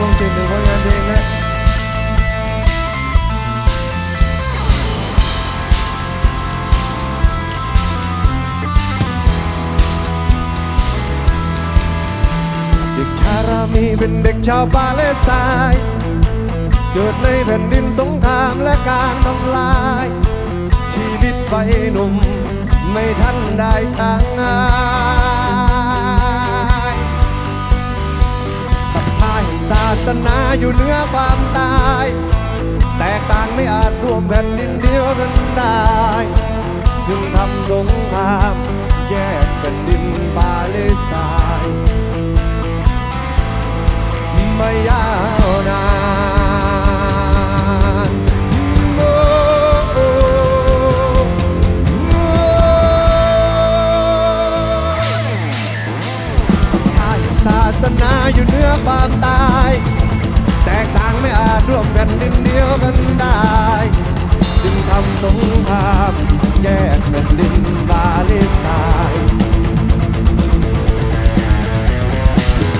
คงสิ้นหนึ่งผลงานเพลงนะเด็กชารามีเป็นเด็กชาวปาเลสไตน์เกิดในแผ่นดินสงครามและการทำลาย ชีวิตไปหนุ่มไม่ทันได้ช่างงา มาแห่งศาสนาอยู่เหนือความตาย แตกต่างไม่อาจรวมแผ่นดินเดียวกันได้ จึงทำสงครามแยกแผ่นดินปาเลสไตน์ไม่ยาวนาน สนาอยู่เหนือความตาย แตกต่างไม่อาจร่วมแผ่นดินเดียวกันได้ จึงทำสงครามแยกแผ่นดินปาเลสไตน์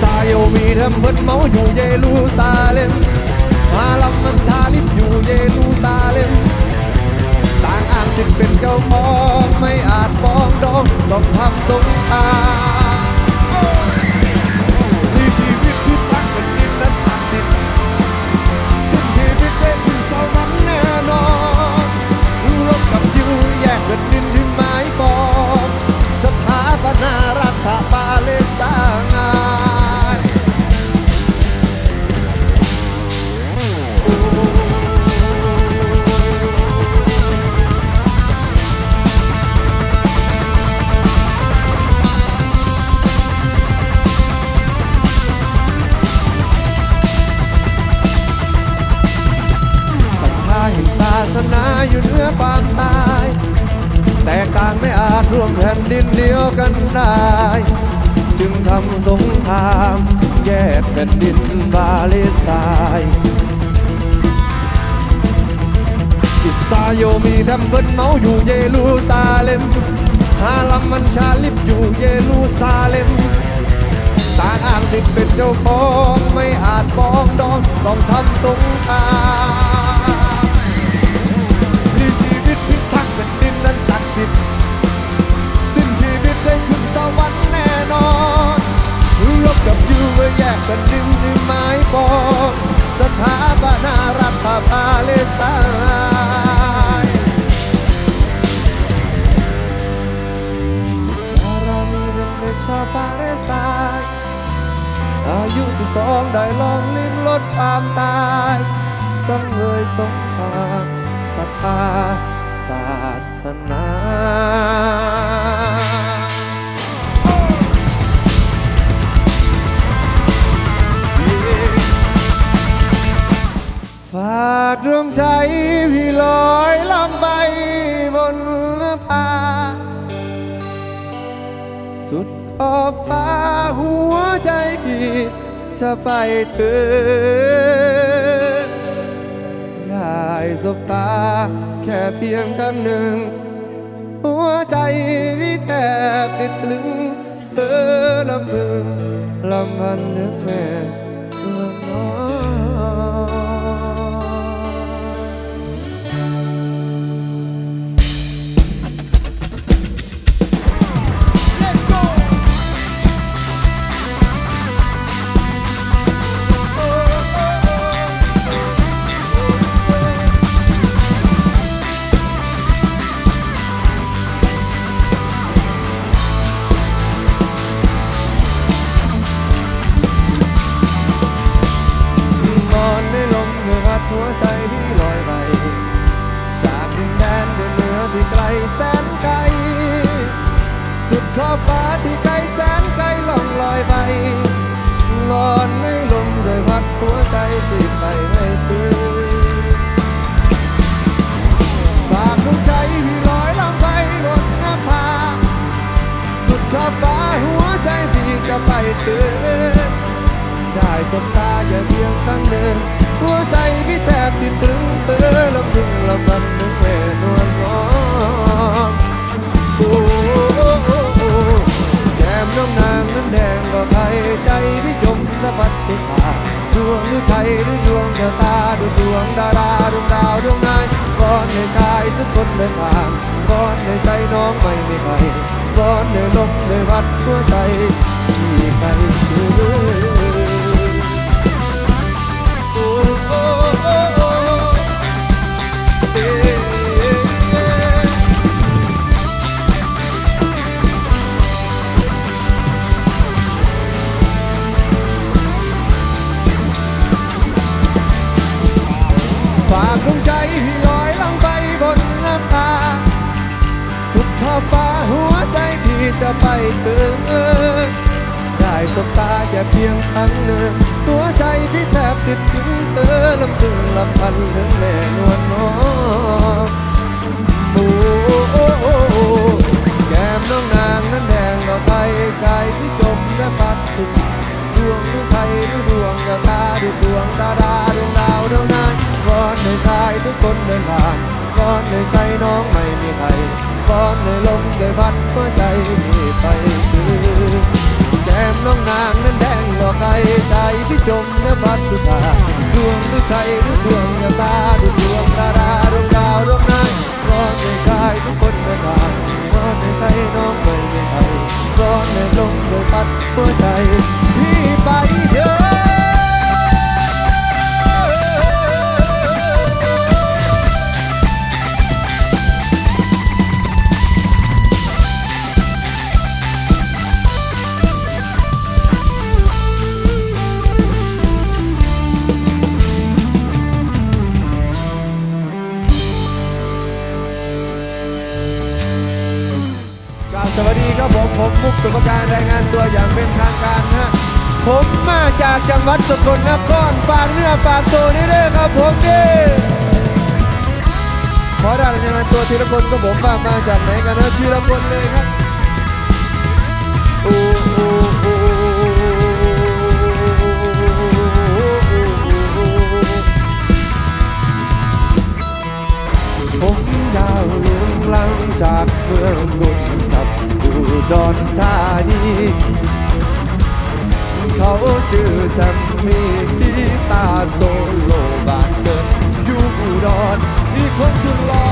ซาโยมีทำเพิ่นเมาอยู่เยรูซาเล็มฮาลัมมันชาลิบอยู่เยรูซาเล็มต่างอ้างสิทธิ์เป็นเจ้าของไม่อาจฟ้องดองต้องทำสงคราม ดินเดียวกันได้ จึงทำสงครามแยกแผ่นดินปาเลสไตน์อิสราโยมีแทมเพิลเมาอยู่เยรูซาเล็มฮาลัมมันชาลิบอยู่เยรูซาเล็มต่างอ้างสิทธิ์เป็นเจ้าของไม่อาจฟ้องดองต้องทำสงคราม กแผ่นดินที่หมายปองสถาปนารัฐปาเลสไตน์ชารามีเป็นเด็กชาวปาเลสไตน์อายุสิบสองได้ลองลิ้มลดความตายสังเวยสงครามศรัทธาศาสนาากดวงใจพี่ลอยลำไปบนผาสุดขอบฟ้าหัวใจพี่จะไปถึงได้สบตาแค่เพียงครั้งหนึ่ง หัวใจพี่แทบติดตรึงเพ้อลำพึงลำพันนึกแม่เมืองน้อง จะไปถึงได้สบตาอย่าเพียงครั้งหนึ่งหัวใจพี่แทบติดตรึงเปื้อลำพึงลำพันถึงแม่นวลน้องโอ้แก้มน้องนางนั้นแดงกว่าใครใจพี่จมสะพัดสุดาดวงใช่หรือดวงเดวตาดูดวงดาราดวงดาวดวงนายก่อนในชายสักคนเดินทางก่อนในใจน้องไม่ไมีใครก่อนในลมในวัดหัวใจ ฝากดวงใจให้ลอยล่องไปบนน้ำตา สุดขอบฟ้าหัวใจที่จะไปถึงได้ สบตาแค่เพียงครั้งหนึ่งตัวใจพี่แทบติดถึงเธอลำพึงลำพันถึงแม่นวลน้องโอ้แก้มน้องนางนั้นแดงดอกไทยใจที่จมและปัดถึงดวงหรือไทยหรือดวงดาวตาดูดวงดาราดวงดาวดวงนั้นก่อนในชายทุกคนเดินผ่านก่อนในใจน้องไม่มีใครก่อนในลมในพัดหัวใจที่ไปถึง แก้มน้องนางนั้นแดงดอกไก่ใจที่จมเนื้อพัดสุตาดวงหรือใส่หรือดวงยาตาดูดวงดาราดวงดา จากจังหวัดสกลนครฝากเนื้อฝากตัวนี่เด้ครับผมเด้อขอได้รายงานตัวทีละคนก็ผมบ้างมาจากไหนกันนะทีละคนเลยครับโอ้โอ้โอ้ผมยาวลุงลังจากเมืองกุนจับอุดรธานี เขาชื่อแซมมี่กีตาโซโลบ้านเกิดอยู่อุดรอีกคนสุดหล่อ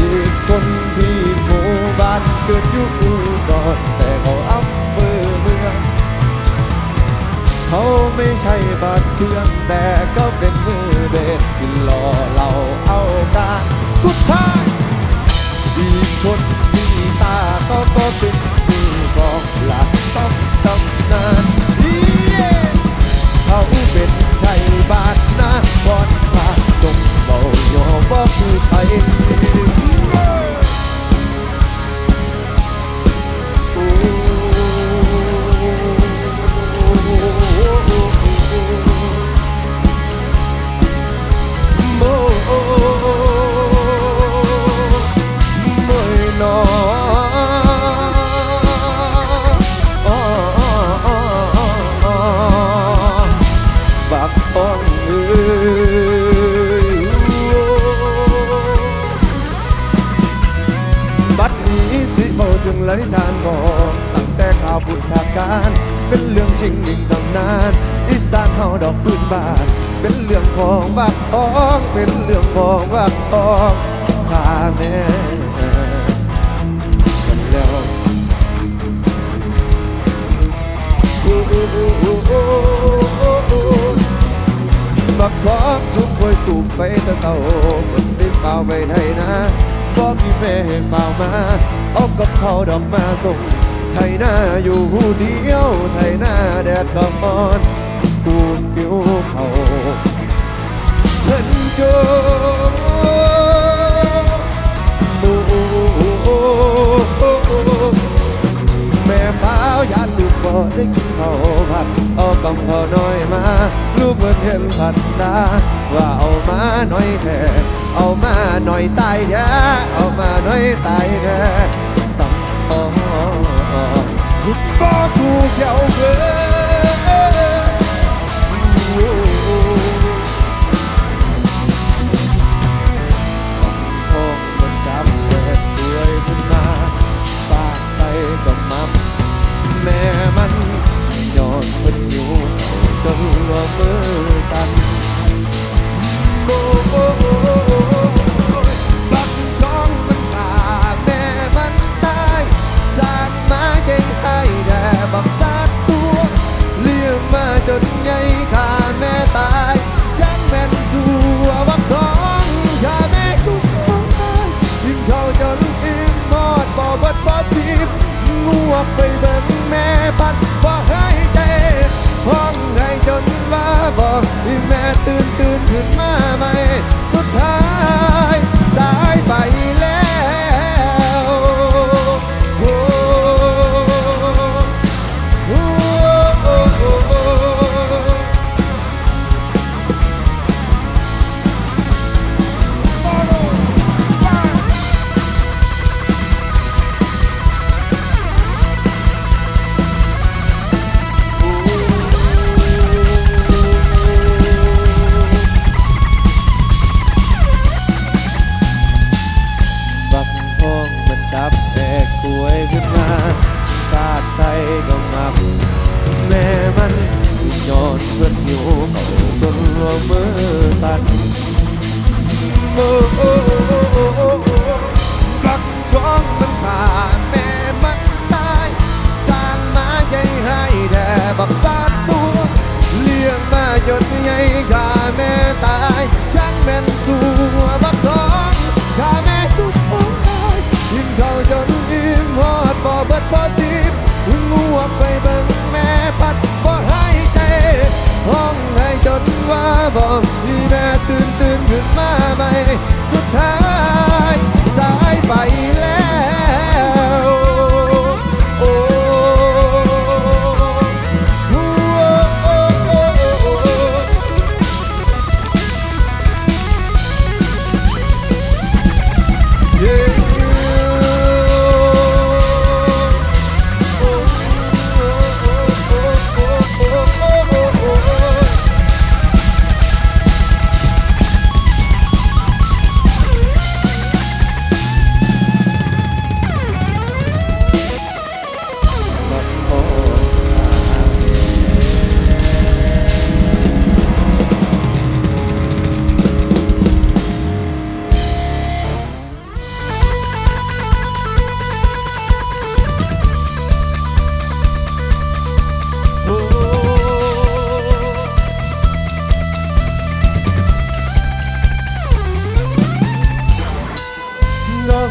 อีกคนที่หมู่บ้านเกิดอยู่อุดรแต่เขาอำเภอเมืองเขาไม่ใช่บาดเทืองแต่ก็เป็นมือเด็ดที่หล่อเราเอาการสุดท้ายอีกคนที่ตาเขาก็ คื เบาถึงละนิทานบอกตั้งแต่ข่าวบุญทางการ เป็นเรื่องชิงดิ่งตำนานอีสานเฮาดอกพื้นบ้าน เป็นเรื่องของบักทอง เป็นเรื่องของบักทองข้าแม่กันแล้วโอ้โอ้โอ้โอ้โอ้โอ้บักทองทุกควยตุ่มไปแต่เศร้าคนที่เฝ้าไปไทยนะ ก็มีแม่ให้เฝ้ามา เอากับเขาวดอกมาส่ง ไทยหน้าอยู่ผู้เดียว ไทยหน้าแดดก็อ่อนกูผิวเขาเพิ่นโจโอ้โอ้แม่เฝ้าวยานลูกบ่ได้กินข้าวผัดเอากำข้าวน้อยมา ลูกเพิ่นเห็นผัดดาว่าเอามาหน่อยแท้เอามาหน่อยตายแท้เอามาหน่อยตายแท้ Lúc có thu kéo về mẹ mắn nhọn mình nhủ trong mưa tan oh, oh, oh, oh. จนใหญ่ขาแม่ตายจังแม่นสัววักทองขาแม่กุ้งของตายยิ้มเขาจนอิ่มมอดบ่บิดบ่ทีบงัวไปเบิ่งแม่ปัดบ่หายใจห้องให้จนว่าบอกที่แม่ตื่นตื่นขึ้นมาใหม่สุดท้าย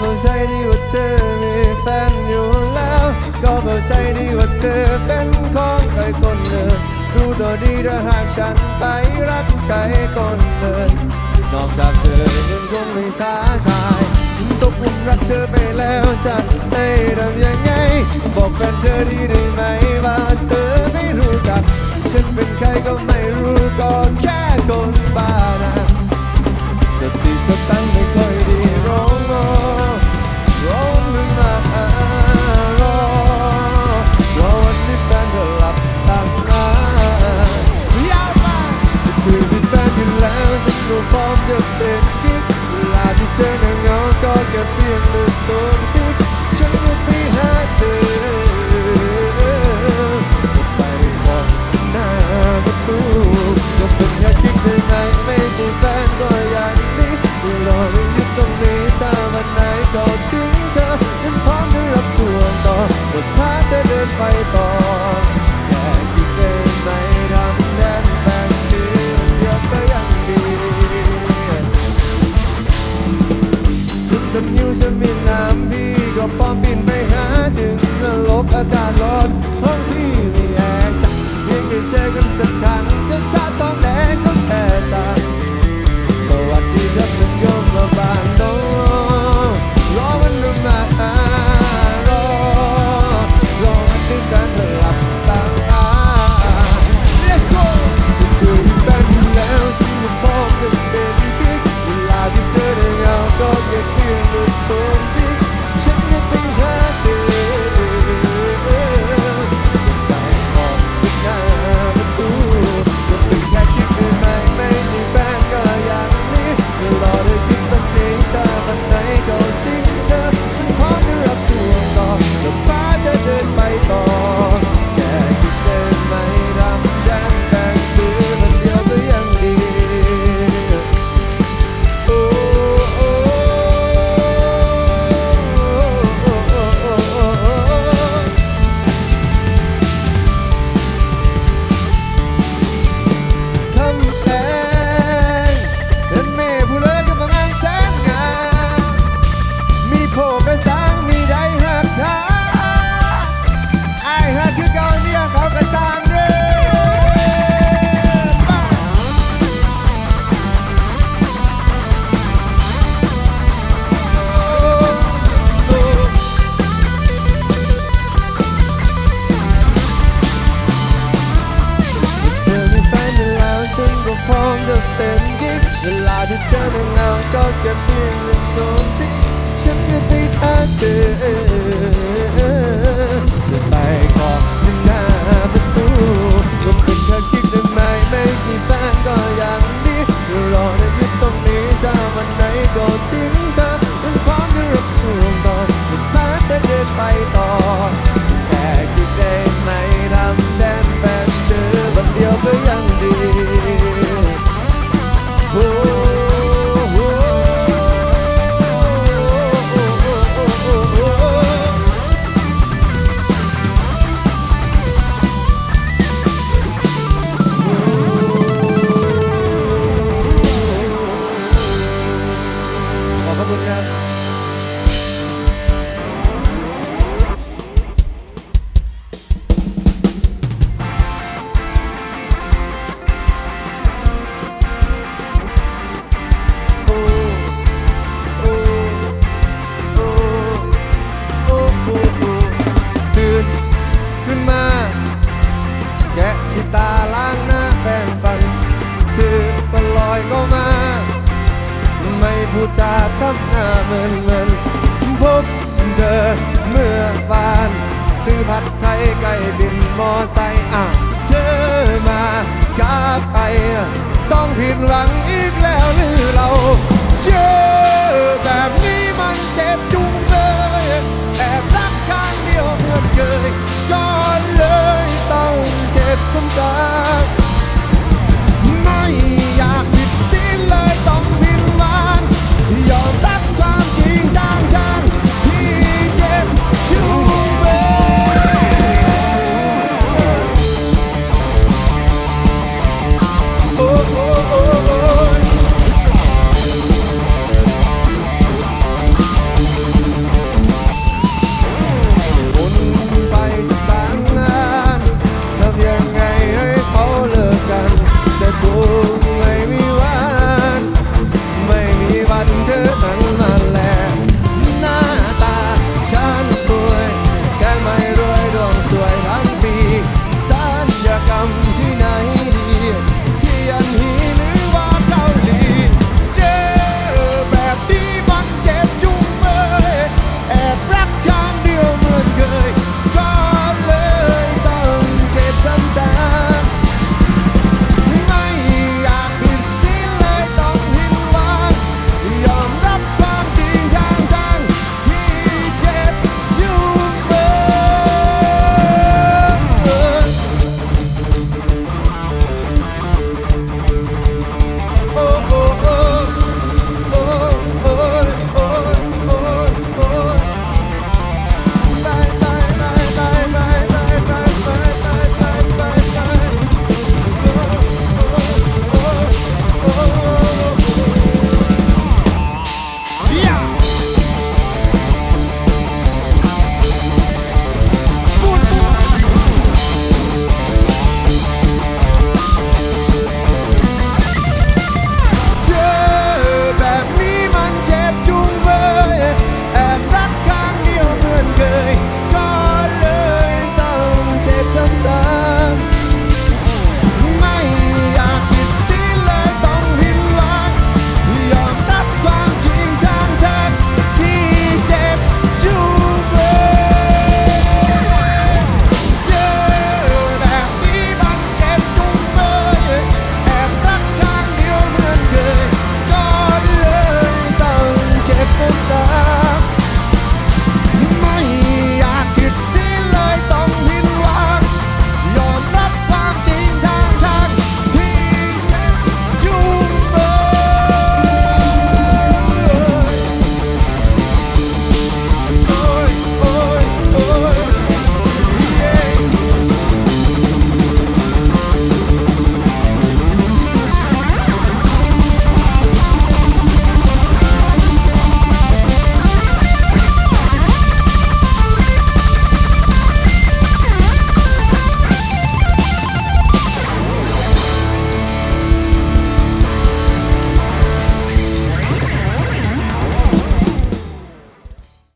เข้าใจดีว่าเธอมีแฟนอยู่แล้ว ก็เข้าใจดีว่าเธอเป็นของใครคนหนึ่งรู้ตัวดีถ้าหากฉันไปรักใครคนหนึ่งนอกจากเธอยังคงไม่ท้าทายตกหลุมรักเธอไปแล้วฉันให้ทำยังไง บอกแฟนเธอดีได้ไหมว่าเธอไม่รู้จัก ฉันเป็นใครก็ไม่รู้ก็แค่คนบ้านะสติสตังไม่ค่อยดีร้องงอ you're pumping.